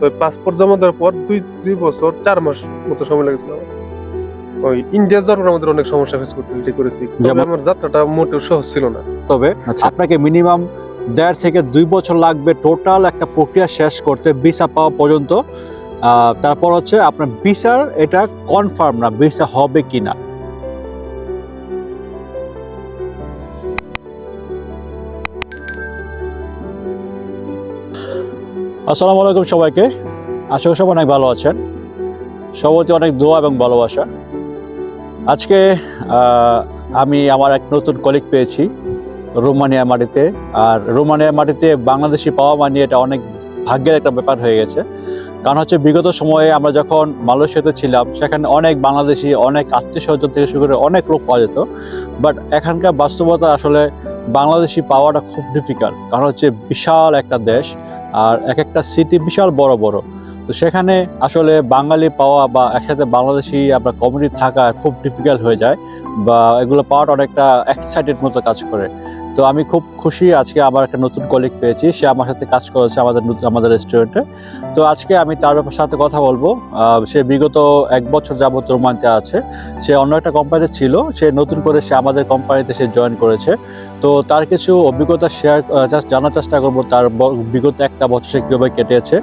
তো পাসপোর্ট জমা দেওয়ার পর দুই দুই বছর চার মাস মতো সময় লেগেছিল। ওই ইন্ডিয়া যাওয়ার আমাদের অনেক সমস্যা ফেস করতে হয়েছে। করেছি। আমার যাত্রাটা মোটেও সহজ ছিল না। তবে আচ্ছা। আপনাকে মিনিমাম দেড় থেকে দুই বছর লাগবে টোটাল একটা প্রক্রিয়া শেষ করতে ভিসা পাওয়া পর্যন্ত। আহ, তারপর হচ্ছে আপনার ভিসার এটা কনফার্ম না ভিসা হবে কিনা। আসসালামু আলাইকুম সবাইকে। আশা করি সব অনেক ভালো আছেন। সবাইকে অনেক দোয়া এবং ভালোবাসা। আজকে আমি আমার এক নতুন কলিগ পেয়েছি, রোমানিয়া মাটিতে। আর রোমানিয়া মাটিতে বাংলাদেশি পাওয়া মানে এটা অনেক ভাগ্যের একটা ব্যাপার হয়ে গেছে। কারণ হচ্ছে বিগত সময়ে আমরা যখন মালয়েশিয়াতে ছিলাম, সেখানে অনেক বাংলাদেশি, অনেক আত্মীয় স্বজন থেকে শুরু করে অনেক লোক পাওয়া যেত। বাট এখানকার বাস্তবতা আসলে বাংলাদেশি পাওয়াটা খুব ডিফিকাল্ট কারণ হচ্ছে বিশাল একটা দেশ। আর এক একটা সিটি বিশাল বড় বড়। তো সেখানে আসলে বাঙালি পাওয়া বা একসাথে বাংলাদেশি আপনার কমিউনিটি থাকা খুব ডিফিকাল্ট হয়ে যায় বা এগুলো পাওয়াটা অনেকটা এক্সাইটেড মতো কাজ করে। তো আমি খুব খুশি আজকে আমার একটা নতুন কলিগ পেয়েছি। সে আমার সাথে কাজ করেছে আমাদের আমাদের রেস্টুরেন্টে তো আজকে আমি তার সাথে কথা বলব। সে বিগত এক বছর যাবত রোমান্তে আছে। সে অন্য একটা কোম্পানিতে ছিল। সে নতুন করে সে আমাদের কোম্পানিতে সে জয়েন করেছে। তো তার কিছু অভিজ্ঞতা শেয়ার জানার চেষ্টা করব। তার বিগত একটা বছর সে কীভাবে কেটেছে।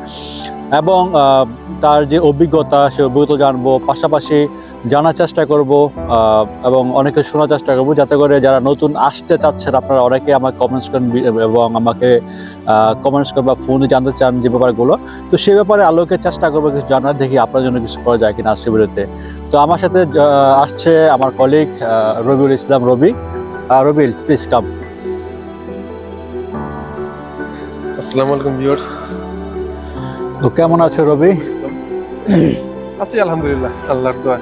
এবং তার যে অভিজ্ঞতা, সে অভিজ্ঞতা জানব, পাশাপাশি জানার চেষ্টা করব এবং অনেকে শোনার চেষ্টা করব, যাতে করে যারা নতুন আসতে চাচ্ছেন, আপনারা অনেকে আমাকে কমেন্টস করেন এবং আমাকে কমেন্টস করেন বা ফোনে জানতে চান যে ব্যাপারগুলো। তো সেই ব্যাপারে আলোকে চেষ্টা করব, কিছু জানার, দেখি আপনার জন্য কিছু করা যায় কিনা আজকে বিরুদ্ধে তো আমার সাথে আসছে আমার colleague Rabiul Islam Rabi. Rabil please come আসসালামু আলাইকুম ভিউয়ার্স তো কেমন আছো রবি? আছি আলহামদুলিল্লাহ আল্লাহর দোয়া।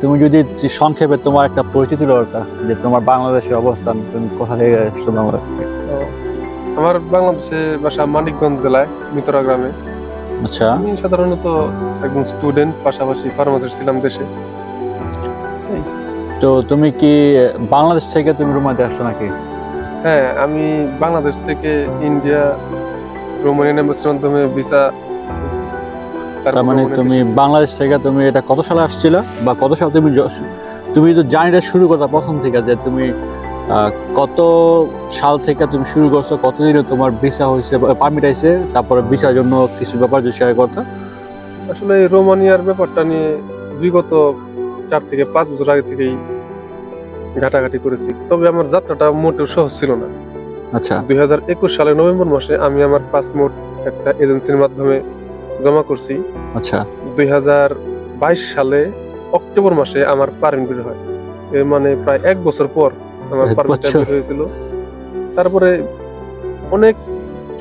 তুমি যদি সংক্ষেপে তোমার একটা পরিচিতি দরকার যে তোমার বাংলাদেশের অবস্থান তুমি কোথা থেকে এসছো বাংলাদেশে আমার বাংলাদেশে বাসা মানিকগঞ্জ জেলায় মিতরা গ্রামে। আচ্ছা। আমি সাধারণত একজন স্টুডেন্ট পাশাপাশি ফার্মাসিস্ট ছিলাম দেশে। তো তুমি কি বাংলাদেশ থেকে তুমি রুমাতে আসছো নাকি? হ্যাঁ আমি বাংলাদেশ থেকে ইন্ডিয়া রোমানিয়ান এম্বাসির মাধ্যমে ভিসা তার মানে তুমি বাংলাদেশ থেকে তুমি এটা কত সালে আসছিলা? বা কত সালে তুমি তুমি তো জার্নিটা শুরু করতে প্রথম থেকে যে তুমি কত সাল থেকে তুমি শুরু করছ কতদিনে তোমার ভিসা হয়েছে পারমিট আইছে তারপরে ভিসার জন্য কিছু ব্যাপার যে শেয়ার করতে? আসলে রোমানিয়ার ব্যাপারটা নিয়ে বিগত চার থেকে পাঁচ বছর আগে থেকেই ঘাটাঘাটি করেছি। তবে আমার যাত্রাটা মোটেও সহজ ছিল না। আচ্ছা। দুই হাজার একুশ সালের নভেম্বর মাসে আমি আমার পাসপোর্ট একটা এজেন্সির মাধ্যমে জমা করছি। আচ্ছা। দুই হাজার বাইশ সালে অক্টোবর মাসে আমার পারমিট বের হয়। এর মানে প্রায় এক বছর পর আমার পারমিটটা বের হয়েছিল। তারপরে অনেক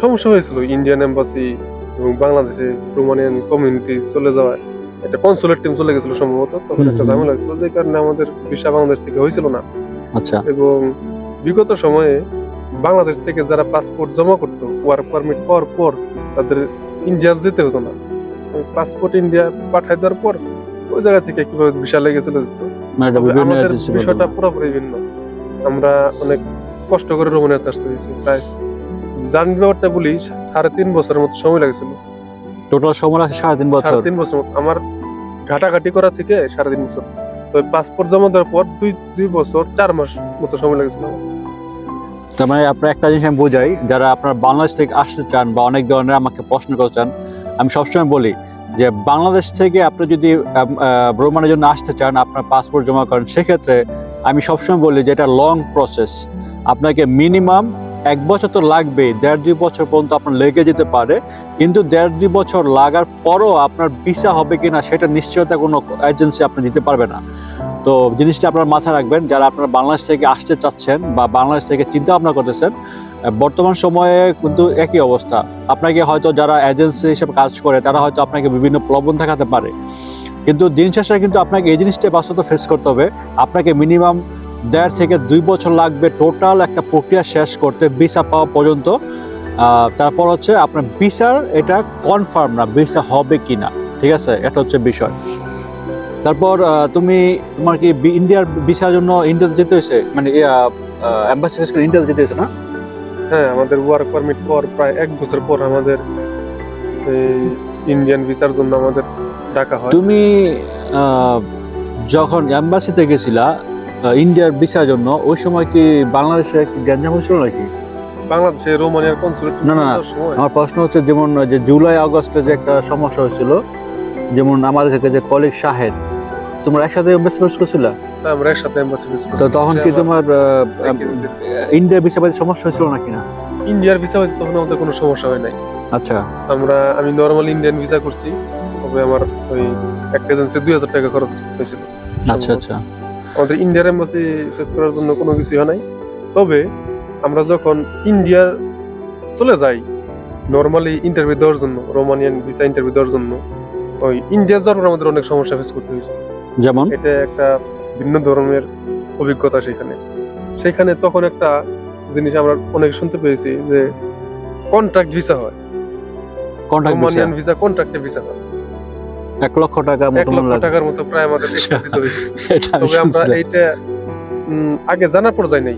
সমস্যা হয়েছিল ইন্ডিয়ান এম্বাসি এবং বাংলাদেশে রোমানিয়ান কমিউনিটি চলে যাওয়ায়। একটা কনসুলেট টিম চলে গেছিল সম্ভবত। তখন একটা। ঝামেলা হয়েছিল যে কারণে আমাদের ভিসা বাংলাদেশ থেকে হয়েছিল না। আচ্ছা। এবং বিগত সময়ে বাংলাদেশ থেকে যারা পাসপোর্ট জমা করতো ওয়ার্ক পারমিট পাওয়ার পর তাদের ইন্ডিয়া যেতে হতো না। পাসপোর্ট ইন্ডিয়া পাঠাই দেওয়ার পর ওই জায়গা থেকে কীভাবে ভিসা লেগে চলে যেত? মানে আমাদের বিষয়টা পুরোপুরি ভিন্ন। আমরা অনেক কষ্ট করে রোমানিয়াতে আসতে হয়েছি। প্রায় জার্নি ব্যাপারটা বলি সাড়ে তিন বছরের মতো সময় লেগেছিল। টোটাল সময় লাগছে সাড়ে তিন বছর। তিন বছর আমার ঘাটাঘাটি করা থেকে সাড়ে তিন বছর। তো পাসপোর্ট জমা দেওয়ার পর দুই দুই বছর চার মাস মতো সময় লেগেছিল। তার মানে আপনার একটা জিনিস আমি বোঝাই, যারা আপনার বাংলাদেশ থেকে আসতে চান বা অনেক ধরনের আমাকে প্রশ্ন করতে চান, আমি সবসময় বলি যে বাংলাদেশ থেকে আপনি যদি ভ্রমণের জন্য আসতে চান, আপনার পাসপোর্ট জমা করেন, সেক্ষেত্রে আমি সবসময় বলি যে এটা লং প্রসেস আপনাকে মিনিমাম এক বছর তো লাগবেই, দেড় দুই বছর পর্যন্ত আপনার লেগে যেতে পারে, কিন্তু দেড় দুই বছর লাগার পরও আপনার ভিসা হবে কিনা, সেটা নিশ্চয়তা কোনো এজেন্সি আপনি দিতে পারবে না। তো জিনিসটা আপনার মাথায় রাখবেন, যারা আপনার বাংলাদেশ থেকে আসতে চাচ্ছেন বা বাংলাদেশ থেকে চিন্তা ভাবনা করতেছেন বর্তমান সময়ে কিন্তু একই অবস্থা। আপনাকে হয়তো যারা এজেন্সি হিসেবে কাজ করে, তারা হয়তো আপনাকে বিভিন্ন প্রলোভন দেখাতে পারে। কিন্তু দিন শেষে কিন্তু আপনাকে এই জিনিসটা বাস্তব ফেস করতে হবে। আপনাকে মিনিমাম দেড় থেকে দুই বছর লাগবে টোটাল একটা প্রক্রিয়া শেষ করতে ভিসা পাওয়া পর্যন্ত। তারপর হচ্ছে আপনার ভিসার এটা কনফার্ম না ভিসা হবে কি না ঠিক আছে? এটা হচ্ছে বিষয়। তারপর তুমি তোমার কি ইন্ডিয়ার ভিসার জন্য ইন্ডিয়াতে যেতে হয়েছে? মানে অ্যাম্বাসি ফেস করে ইন্ডিয়াতে যেতে হয়েছে না? হ্যাঁ আমাদের ওয়ার্ক পারমিট পর প্রায় এক বছর পর আমাদের ইন্ডিয়ান ভিসার জন্য আমাদের ডাকা হয়। তুমি যখন অ্যাম্বাসিতে গেছিলা ইন্ডিয়ার ভিসার জন্য ওই সময় কি বাংলাদেশে কি গ্যাঞ্জাম হয়েছিল নাকি? বাংলাদেশে রোমানিয়ার কনসুলেট না, না, না। আমার প্রশ্ন হচ্ছে যেমন যে জুলাই আগস্টে যে একটা সমস্যা হয়েছিল যেমন আমাদের থেকে যে কলিগ শাহেদ তোমরা একসাথে এম্বাসি করছিল? আমরা একসাথে এম্বাসি তো তখন কি তোমার ইন্ডিয়ার ভিসা পাইতে সমস্যা হয়েছিল নাকি না? ইন্ডিয়ার ভিসা হয়তো তখন আমাদের কোনো সমস্যা হয় নাই। আচ্ছা। আমরা আমি নর্মাল ইন্ডিয়ান ভিসা করছি তবে আমার ওই একটা এজেন্সি দুই হাজার টাকা খরচ হয়েছিল। আচ্ছা আচ্ছা। আমাদের ইন্ডিয়ার এম্বাসি ফেস করার জন্য কোনো কিছু হয় নাই। তবে আমরা যখন ইন্ডিয়ার চলে যাই নর্মালি ইন্টারভিউ দেওয়ার জন্য রোমানিয়ান ভিসা ইন্টারভিউ দেওয়ার জন্য ওই ইন্ডিয়া যাওয়ার পর আমাদের অনেক সমস্যা ফেস করতে হয়েছে। যেমন? এটা একটা ভিন্ন ধরনের অভিজ্ঞতা সেখানে। সেখানে তখন একটা জিনিস আমরা অনেক শুনতে পেয়েছি যে কন্ট্রাক্ট ভিসা হয়। কন্ট্যাক্ট ভিসা ভিসা কন্ট্রাক্টে ভিসা হয়। এক লক্ষ টাকা মতো লক্ষ টাকার মতো প্রায় আমাদের extra দিতে হয়েছে। এটা আমি তবে আমরা এইটা আগে নাই।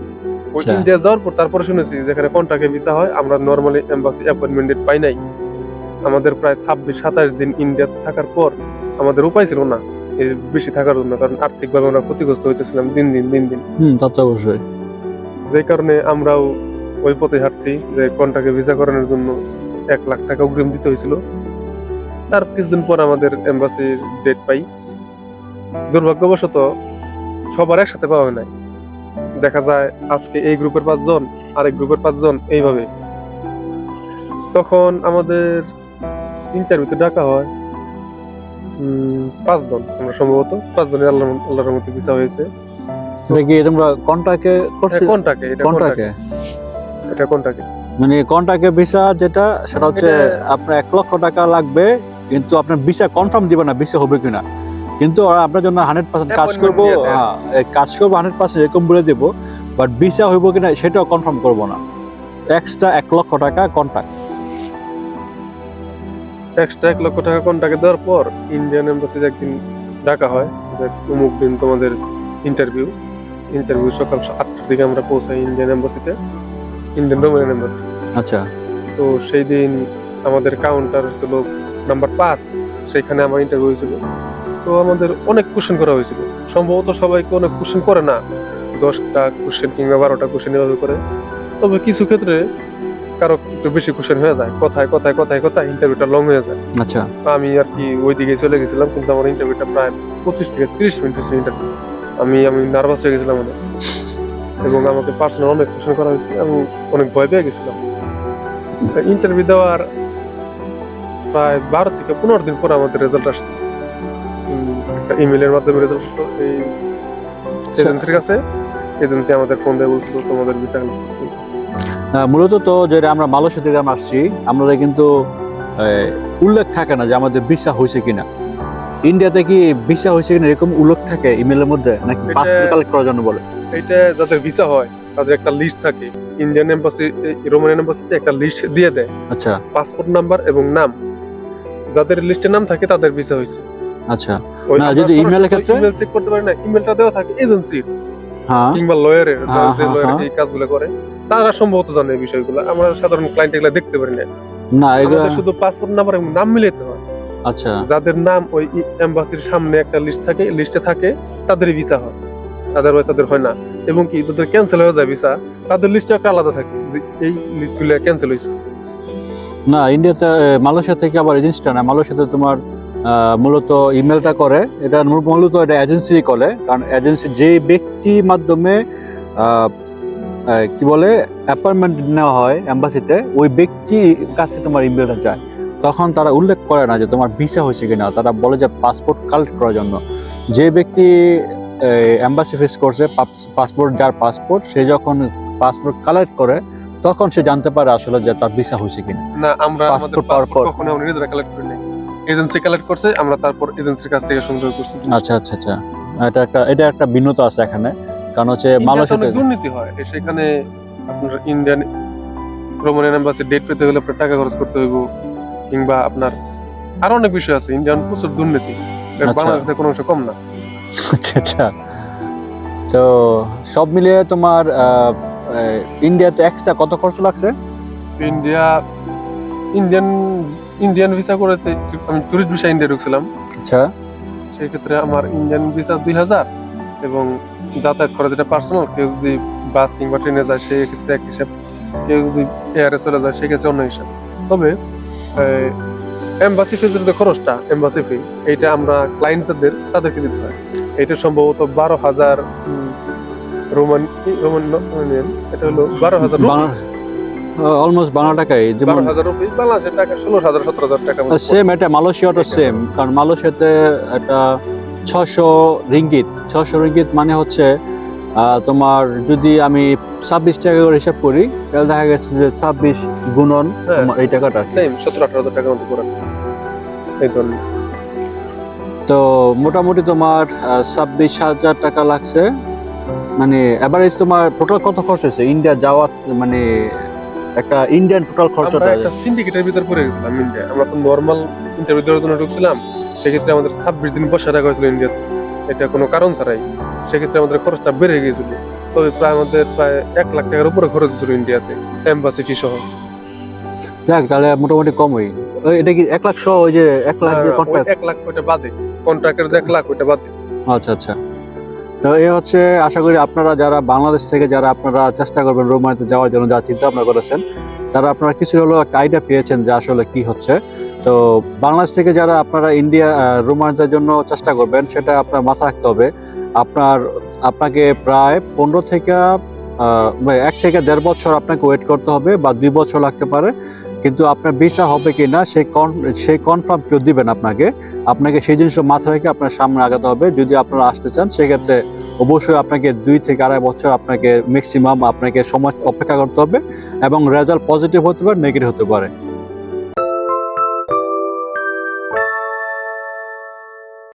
ওই আচ্ছা। ইন্ডিয়া যাওয়ার পর তারপরে শুনেছি যেখানে কন্ট্রাক্টে ভিসা হয় আমরা নর্মালি এম্বাসি অ্যাপয়েন্টমেন্ট পাই নাই। আমাদের প্রায় ছাব্বিশ সাতাশ দিন ইন্ডিয়া থাকার পর আমাদের উপায় ছিল না। বেশি থাকার জন্য কারণ আর্থিকভাবে আমরা ক্ষতিগ্রস্ত হইতেছিলাম দিন দিন দিন দিন। হুম তা তো অবশ্যই। যে কারণে আমরাও ওই পথে হাঁটছি যে কন্ট্রাক্টে ভিসা করানোর জন্য এক লাখ টাকা অগ্রিম দিতে হয়েছিল তার কিছুদিন পর আমাদের এম্বাসির ডেট পাই। দুর্ভাগ্যবশত সবার একসাথে পাওয়া হয় নাই। দেখা যায় আজকে এই গ্রুপের পাঁচজন আরেক গ্রুপের পাঁচজন এইভাবে। তখন আমাদের ইন্টারভিউতে ডাকা হয়। পাঁচজন আমরা সম্ভবত পাঁচজনের আল্লাহ আল্লাহর মধ্যে ভিসা হয়েছে। এটা কি তোমরা কন্ট্রাক্টে করছ কন্ট্রাক্টে এটা কন্ট্রাক্টে এটা কন্ট্রাক্টে মানে কন্ট্রাক্টে ভিসা যেটা সেটা হচ্ছে আপনার এক লক্ষ টাকা লাগবে কিন্তু আপনার ভিসা কনফার্ম দিবে না ভিসা হবে কিনা। কিন্তু আপনার জন্য হান্ড্রেড পার্সেন্ট কাজ করব হ্যাঁ কাজ করব হান্ড্রেড পার্সেন্ট এরকম বলে দেবো বাট ভিসা হইব কিনা সেটাও কনফার্ম করব না। এক্সট্রা এক লক্ষ টাকা কন্ট্রাক্ট এক্সট্রা এক লক্ষ টাকা কন্ট্রাক্টে দেওয়ার পর ইন্ডিয়ান এম্বাসি একদিন ডাকা হয় যে অমুক দিন তোমাদের ইন্টারভিউ ইন্টারভিউ সকাল আটটার দিকে আমরা পৌঁছাই ইন্ডিয়ান এম্বাসিতে ইন্ডিয়ান রোমানিয়ান এম্বাসি আচ্ছা। তো সেই দিন আমাদের কাউন্টার ছিল নাম্বার পাঁচ সেখানে আমার ইন্টারভিউ হয়েছিল। তো আমাদের অনেক কোশ্চেন করা হয়েছিল। সম্ভবত সবাইকে অনেক কোশ্চেন করে না। দশটা কোশ্চেন কিংবা বারোটা কোশ্চেন এভাবে করে। তবে কিছু ক্ষেত্রে কারও একটু বেশি কোশ্চেন হয়ে যায়। কথায় কথায় কথায় কথায় ইন্টারভিউটা লং হয়ে যায়। আচ্ছা। আমি আর কি ওই দিকে চলে গেছিলাম কিন্তু আমার ইন্টারভিউটা প্রায় পঁচিশ থেকে তিরিশ মিনিট হয়েছিল ইন্টারভিউ আমি আমি নার্ভাস হয়ে গেছিলাম অনেক। এবং আমাকে পার্সোনাল অনেক কোশ্চেন করা হয়েছে আমি অনেক ভয় পেয়ে গেছিলাম। ইন্টারভিউ দেওয়ার প্রায় বারো থেকে পনেরো দিন পরে আমাদের রেজাল্ট আসছে। একটা ইমেলের মাধ্যমে রেজাল্ট আসলো। এই এজেন্সির কাছে এজেন্সি আমাদের ফোন দিয়ে বলছিল তোমাদের বিচার মূলত তো যেটা আমরা মালয়েশিয়া থেকে আমরা আসছি আমাদের কিন্তু উল্লেখ থাকে না যে আমাদের ভিসা হয়েছে কিনা। ইন্ডিয়াতে কি ভিসা হয়েছে কিনা এরকম উল্লেখ থাকে ইমেলের মধ্যে? নাকি পাসপোর্ট কালেক্ট করার জন্য বলে? এটা যাদের ভিসা হয় তাদের একটা লিস্ট থাকে। ইন্ডিয়ান এম্বাসি রোমানিয়ান এম্বাসিতে একটা লিস্ট দিয়ে দেয়। আচ্ছা। পাসপোর্ট নাম্বার এবং নাম। যাদের লিস্টে নাম থাকে তাদের ভিসা হয়েছে। আচ্ছা। না, যদি সরাসরি ক্ষেত্রে? email check করতে পারি না ইমেলটা দেওয়া থাকে এজেন্সির হ্যাঁ। কিংবা লয়ারের হ্যাঁ, যে হ্যাঁ, লয়ার হ্যাঁ। এই কাজগুলো করে। তারা সম্ভবত জানে এই বিষয়গুলো। আমরা সাধারণ ক্লায়েন্ট এগুলো দেখতে পারি না। না এগুলো শুধু পাসপোর্ট নাম্বার এবং নাম মিলাতে হয়। আচ্ছা। যাদের নাম ওই এম্বাসির সামনে একটা লিস্ট থাকে লিস্টে থাকে তাদেরই ভিসা হয়। আদারওয়াইজ তাদের হয় না। এবং কি তাদের ক্যান্সেল হয়ে যায় ভিসা তাদের লিস্টে একটা আলাদা থাকে যে এই লিস্টগুলো ক্যান্সেল হয়েছে। না ইন্ডিয়াতে মালয়েশিয়া থেকে আবার এজেন্সিটা না। মালয়েশিয়াতে তোমার মূলত ইমেলটা করে। এটা মূলত এটা এজেন্সি করে কারণ এজেন্সি যে ব্যক্তি মাধ্যমে কি বলে অ্যাপয়েন্টমেন্ট নেওয়া হয় এম্বাসিতে ওই ব্যক্তির কাছে তোমার ইমেলটা যায়। তখন তারা উল্লেখ করে না যে তোমার ভিসা হয়েছে কিনা। তারা বলে যে পাসপোর্ট কালেক্ট করার জন্য। যে ব্যক্তি এম্বাসি ফেস করছে পাসপোর্ট যার পাসপোর্ট সে যখন পাসপোর্ট কালেক্ট করে তখন সে জানতে পারে আসলে যে তার ভিসা হয়েছে কিনা। না আমরা Passport পাওয়ার পর। কখনো আমরা নিজেরা কালেক্ট করি নাই এজেন্সি কালেক্ট করছে আমরা তারপর এজেন্সির কাছ থেকে সংগ্রহ করছি। আচ্ছা আচ্ছা আচ্ছা। এটা একটা এটা একটা ভিন্নতা আছে এখানে। কারণ হচ্ছে দুর্নীতি হয়। সেখানে আপনার ইন্ডিয়ান রোমানিয়ান এম্বাসি ডেট পেতে হলে আপনার টাকা খরচ করতে হইব কিংবা আপনার আরও অনেক বিষয় আছে। ইন্ডিয়ান প্রচুর দুর্নীতি। আচ্ছা। বাংলাদেশে কোনো অংশ কম না। আচ্ছা আচ্ছা। তো সব মিলিয়ে তোমার ইন্ডিয়াতে এক্সট্রা কত খরচ লাগছে? ইন্ডিয়া ইন্ডিয়ান ইন্ডিয়ান ভিসা করেতে আমি টুরিস্ট ভিসা ইন্ডিয়া ঢুকছিলাম। আচ্ছা। সেই ক্ষেত্রে আমার ইন্ডিয়ান ভিসা দুই হাজার। এবং যাতায়াত করা যেটা পার্সোনাল কেউ যদি বাস কিংবা ট্রেনে যায় সেই ক্ষেত্রে এক হিসাব কেউ যদি এয়ারে চলে যায় সেক্ষেত্রে অন্য হিসাব। তবে এম্বাসি ফিজের যে খরচটা এম্বাসি ফি এইটা আমরা ক্লায়েন্ট যাদের তাদেরকে দিতে হয়। এটা সম্ভবত বারো হাজার রোমান রোমান এটা হলো বারো হাজার অলমোস্ট বাংলা টাকায় যেমন বারো বাংলাদেশের টাকা ষোলো হাজার সতেরো হাজার টাকা। সেম এটা মালয়েশিয়াটা সেম কারণ মালয়েশিয়াতে এটা ছশো রিঙ্গিত। ছশো রিঙ্গিত মানে হচ্ছে তোমার যদি আমি ছাব্বিশ টাকা করে হিসাব করি তাহলে দেখা গেছে যে ছাব্বিশ গুণন হ্যাঁ, এই টাকাটা। সেম সতেরো আঠারো হাজার টাকার মতো এই ধরনের তো মোটামুটি তোমার ছাব্বিশ হাজার টাকা লাগছে। মানে এভারেজ তোমার টোটাল কত খরচ হয়েছে? ইন্ডিয়া যাওয়া মানে একটা ইন্ডিয়ান টোটাল খরচটা একটা সিন্ডিকেটের ভিতর পড়ে গেছিলাম ইন্ডিয়া। আমরা তো নর্মাল ইন্টারভিউ দেওয়ার জন্য ঢুকছিলাম। সেক্ষেত্রে আমাদের ছাব্বিশ দিন বসে রাখা হয়েছিল ইন্ডিয়াতে। এটা কোনো কারণ ছাড়াই। সেক্ষেত্রে আমাদের খরচটা বেড়ে গিয়েছিল। তবে প্রায় আমাদের প্রায় এক লাখ টাকার উপরে খরচ হয়েছিল ইন্ডিয়াতে এম্বাসি ফি সহ। যাক তাহলে মোটামুটি কমই এটা কি এক লাখ সহ ওই যে এক লাখ হ্যাঁ? এক লাখ ওইটা বাদে। কন্ট্রাক্টের যে এক লাখ ওইটা বাদে। আচ্ছা আচ্ছা। তো এই হচ্ছে আশা করি আপনারা যারা বাংলাদেশ থেকে যারা আপনারা চেষ্টা করবেন রোমানিতে যাওয়ার জন্য যা চিন্তা ভাবনা করেছেন তারা আপনারা কিছু একটা আইডিয়া পেয়েছেন যে আসলে কি হচ্ছে। তো বাংলাদেশ থেকে যারা আপনারা ইন্ডিয়া আহ, রোমানিতের জন্য চেষ্টা করবেন সেটা আপনার মাথা রাখতে হবে। আপনার আপনাকে প্রায় পনেরো থেকে এক থেকে দেড় বছর আপনাকে ওয়েট করতে হবে বা দুই বছর লাগতে পারে। কিন্তু আপনার ভিসা হবে কি না সেই কন সেই কনফার্ম কেউ দিবেন আপনাকে। আপনাকে সেই জিনিসটা মাথায় রেখে আপনার সামনে আগাতে হবে। যদি আপনারা আসতে চান সেক্ষেত্রে অবশ্যই আপনাকে দুই থেকে আড়াই বছর আপনাকে ম্যাক্সিমাম আপনাকে সময় অপেক্ষা করতে হবে এবং রেজাল্ট পজিটিভ হতে পারে নেগেটিভ হতে পারে।